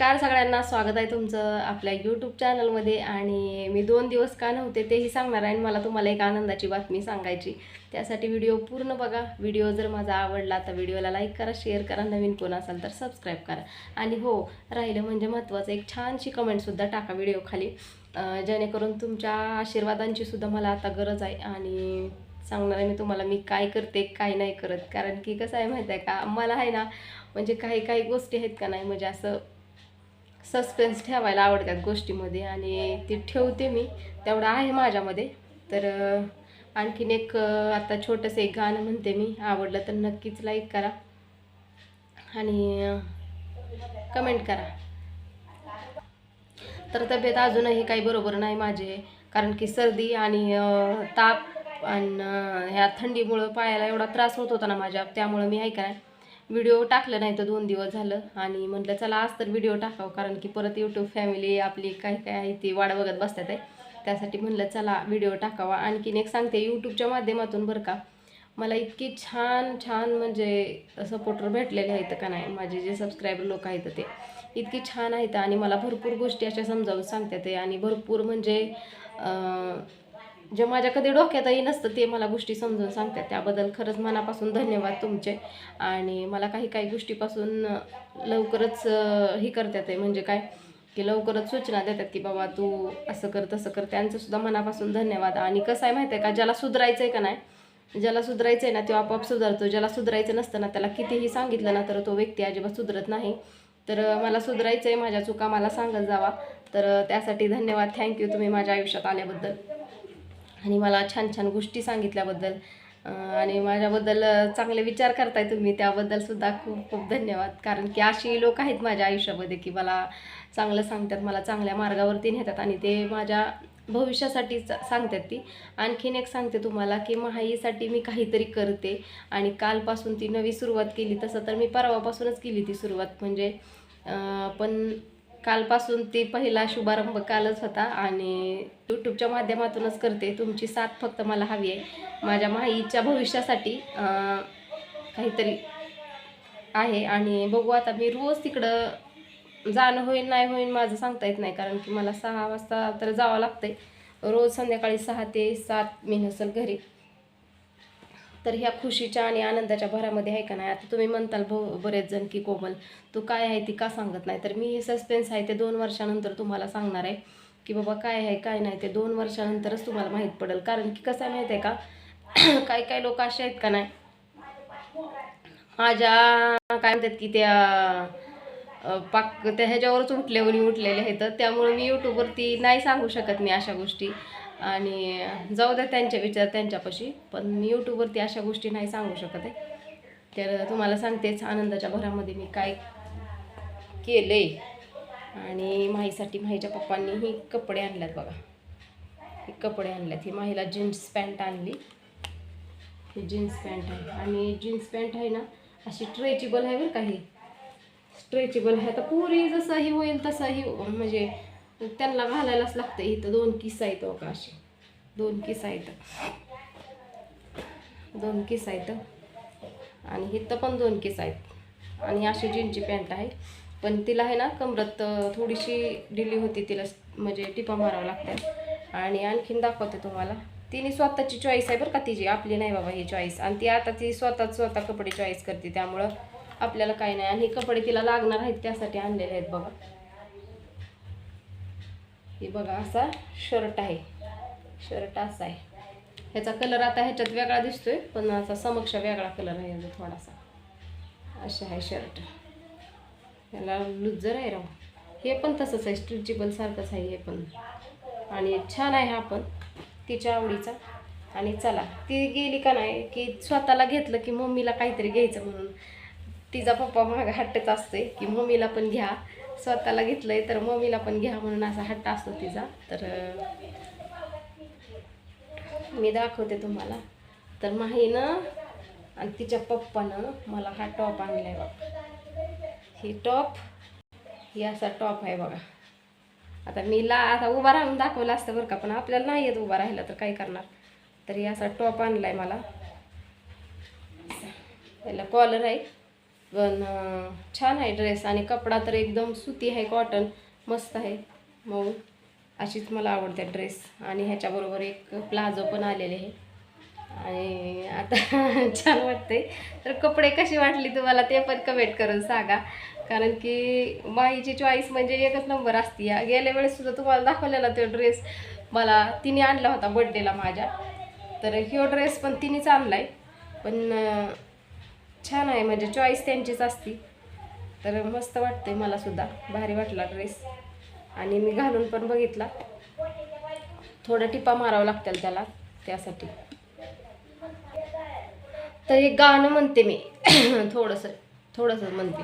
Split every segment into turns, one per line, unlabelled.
नमस्कार सगळ्यांना स्वागत आहे तुमचं आपल्या यूट्यूब चॅनलमध्ये आणि मी दोन दिवस का नव्हते तेही सांगणार आहे आणि मला तुम्हाला एक आनंदाची बातमी सांगायची. त्यासाठी व्हिडिओ पूर्ण बघा. व्हिडिओ जर माझा आवडला तर व्हिडिओला लाईक करा शेअर करा. नवीन कोण असाल तर सबस्क्राईब करा. आणि हो राहिलं म्हणजे महत्त्वाचं एक छानशी कमेंटसुद्धा टाका व्हिडिओ खाली. जेणेकरून तुमच्या आशीर्वादांची सुद्धा मला आता गरज आहे. आणि सांगणार आहे मी तुम्हाला मी काय करते काय नाही करत. कारण की कसं आहे माहीत आहे का? मला आहे ना म्हणजे काही काही गोष्टी आहेत का नाही? म्हणजे असं सस्पेन्स ठेवायला आवडतात गोष्टीमध्ये आणि ती ठेवते मी. तेवढं आहे माझ्यामध्ये. तर आणखीन एक आता छोटंसं एक गाणं म्हणते मी. आवडलं तर नक्कीच लाईक करा. आणि कमेंट करा. तर तब्येत अजूनही काही बरोबर नाही माझे. कारण की सर्दी आणि ताप आणि ह्या थंडीमुळं पायाला एवढा त्रास होत होता ना माझ्या. त्यामुळं मी ऐका व्हिडिओ टाकलं नाही तर दोन दिवस झालं. आणि म्हटलं चला आज तर व्हिडिओ टाकावं. कारण की परत यूट्यूब फॅमिली आपली काय काय आहे ती वाट बघत बसतात आहे. त्यासाठी म्हणलं चला व्हिडिओ टाकावा. आणखीन एक सांगते यूट्यूबच्या माध्यमातून बरं का मला इतकी छान छान म्हणजे सपोर्टर भेटलेले आहेत का नाही माझे जे सबस्क्रायबर लोक आहेत ते इतकी छान आहेत. आणि मला भरपूर गोष्टी अशा समजावून सांगतात आहे. आणि भरपूर म्हणजे जे माझ्या कधी डोक्यातही नसतं ते मला गोष्टी समजून सांगतात. त्याबद्दल खरंच मनापासून धन्यवाद तुमचे. आणि मला काही काही गोष्टीपासून लवकरच ही हे करतात आहे. म्हणजे काय? की लवकरच सूचना देतात की बाबा तू असं कर तसं कर. त्यांचंसुद्धा मनापासून धन्यवाद. आणि कसं आहे माहिती आहे का? ज्याला सुधारायचं आहे का नाही ज्याला सुधारायचं आहे ना तो आपोआप सुधारतो. ज्याला सुधारायचं नसतं ना त्याला कितीही सांगितलं ना तर तो व्यक्ती अजिबात सुधरत नाही. तर मला सुधारायचं आहे माझ्या चुका मला सांगत जावा. तर त्यासाठी धन्यवाद. थँक्यू तुम्ही माझ्या आयुष्यात आल्याबद्दल. आणि मला छान छान गोष्टी सांगितल्याबद्दल आणि माझ्याबद्दल चांगले विचार करताय तुम्ही त्याबद्दलसुद्धा खूप खूप धन्यवाद. कारण की अशी लोक आहेत माझ्या आयुष्यामध्ये की मला चांगलं सांगतात मला चांगल्या मार्गावरती नेतात आणि ते माझ्या भविष्यासाठी सांगतात ती. आणखीन एक सांगते तुम्हाला की महाईसाठी मी काहीतरी करते आणि कालपासून ती नवी सुरुवात केली तसं तर मी परवापासूनच केली ती सुरुवात. म्हणजे पण कालपासून ती पहिला शुभारंभ कालच होता आणि यूट्यूबच्या माध्यमातूनच करते. तुमची साथ फक्त मला हवी आहे. माझ्या माईच्या भविष्यासाठी काहीतरी आहे आणि बघू आता मी रोज तिकडं जाणं होईल नाही होईल माझं सांगता येत नाही. कारण की मला सहा वाजता तर जावं लागतंय. रोज संध्याकाळी सहा ते सात मी नसेल घरी. तर ह्या खुशीच्या आणि आनंदाच्या भरामध्ये आहे का नाही? आता तुम्ही म्हणताल भो बरेच जण की कोमल तू काय आहे ती का सांगत नाही? तर मी हे सस्पेन्स आहे ते दोन वर्षानंतर तुम्हाला सांगणार आहे की बाबा काय आहे काय नाही ते दोन वर्षानंतरच तुम्हाला माहीत पडेल. कारण की कसं आहे माहीत आहे का? काय काय लोक असे आहेत का नाही? माझ्या काय म्हणतात की त्या पाक त्या ह्याच्यावरच उठले उठलेले आहेत. त्यामुळे मी यूट्यूबवरती नाही सांगू शकत मी अशा गोष्टी. आणि जाऊ द्या त्यांच्या विचार त्यांच्यापाशी पण मी यूट्यूबवरती अशा गोष्टी नाही सांगू शकत आहे. तर तुम्हाला सांगतेच आनंदाच्या भरामध्ये मी काय केलं आहे आणि माहीसाठी माहीच्या पप्पांनी ही कपडे आणल्यात बघा. हे कपडे आणल्यात. ही माहीला जीन्स पॅन्ट आणली. ही जीन्स पॅन्ट आहे. आणि जीन्स पॅन्ट आहे ना अशी स्ट्रेचेबल आहे बरं का ही. स्ट्रेचेबल आहे. तर पुरी जसंही होईल तसंही म्हणजे त्यांना घालायलाच लागतं. इथं दोन किस्सा आहेत हो का असे. दोन किस्सा आहेत. दोन किस्सा आहेत. आणि इथं पण दोन किस्सा आहेत. आणि अशी जीनची पॅन्ट आहे. पण तिला आहे ना कमरत थोडीशी ढिली होती. तिला म्हणजे टिपा मारावं लागतात आणि आणखीन दाखवते तुम्हाला. तिने स्वतःची चॉईस आहे बरं का तिची. आपली नाही बाबा ही चॉईस आणि ती आता ती स्वतः स्वतः कपडे चॉईस करते. त्यामुळं आपल्याला काही नाही. आणि हे कपडे तिला लागणार आहेत त्यासाठी आणलेले आहेत बघा. हे बघा असा शर्ट आहे. शर्ट असा आहे. ह्याचा कलर आता ह्याच्यात वेगळा दिसतोय पण असा समक्ष वेगळा कलर आहे याचा थोडासा. असा आहे शर्ट ह्याला लुजर आहे राव. हे पण तसंच आहे स्ट्रेचेबल सारखंच आहे हे पण. आणि छान आहे हा पण तिच्या आवडीचा. आणि चला ती गेली का नाही की स्वतःला घेतलं की मम्मीला काहीतरी घ्यायचं म्हणून. तिचा पप्पा मागं हट्टच असते की मम्मीला पण घ्या. स्वतःला घेतलंय तर मम्मीला पण घ्या म्हणून असा हट्ट असतो तिचा. तर मी दाखवते तुम्हाला. तर माहीनं आणि तिच्या पप्पानं मला हा टॉप आणलाय बघा. ही टॉप ही असा टॉप आहे बघा. आता मी ला आता उभा राहून दाखवलं असतं बरं का पण आपल्याला नाही येत उभा राहिलं तर काय करणार? तर ही असा टॉप आणलाय मला. याला कॉलर आहे. पण छान आहे ड्रेस आणि कपडा तर एकदम सुती आहे कॉटन मस्त आहे. मऊ. अशीच मला आवडते ड्रेस आणि ह्याच्याबरोबर एक प्लाझो पण आलेले आहे. आणि आता छान वाटते तर कपडे कशी वाटली तुम्हाला ते पण कमेंट करून सांगा. कारण की बाईची चॉईस म्हणजे एकच नंबर असते. या गेल्या वेळेससुद्धा तुम्हाला दाखवलेला तो ड्रेस मला तिने आणला होता बड्डेला माझ्या. तर ह्यो ड्रेस पण तिनेच आणला आहे पण छान आहे म्हणजे चॉईस त्यांचीच असती. तर मस्त वाटते मला सुद्धा. भारी वाटला ड्रेस आणि मी घालून पण बघितला. थोडा टिपा मारावं लागतील त्याला त्यासाठी. तर हे गाणं म्हणते मी. थोडंसं थोडंसं म्हणते.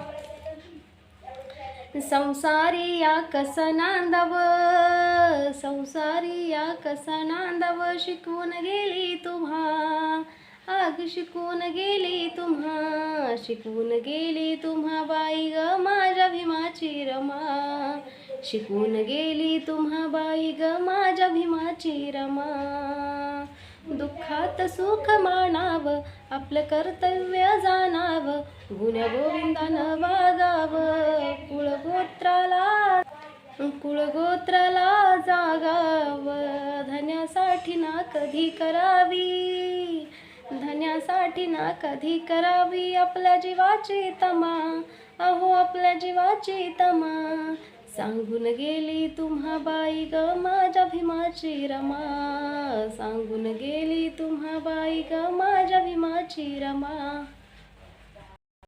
संसारी या कसा नांदाव संसारी या कसा नांदाव शिकवून गेली तुम्हा. आग शिकून गेली तुम्हा? शिकून गेली तुम्हा बाई ग माझ्या भीमाची रमा? शिकून गेली तुम्हा बाई ग माझ्या भीमाची रमा? दुःखात सुख मानावं आपलं कर्तव्य जाणावं गुण्या गोविंदानं वागावं कुळगोत्राला कुळगोत्राला जागावं धन्यासाठी ना कधी करावी? धन्यासाठी ना कधी करावी आपल्या जीवाची तमा. अहो आपल्या जीवाची तमा. सांगून गेली तुम्हा बाई ग माझ्या भीमाची रमा. सांगून गेली तुम्हा बाई ग माझ्या भीमाची रमा.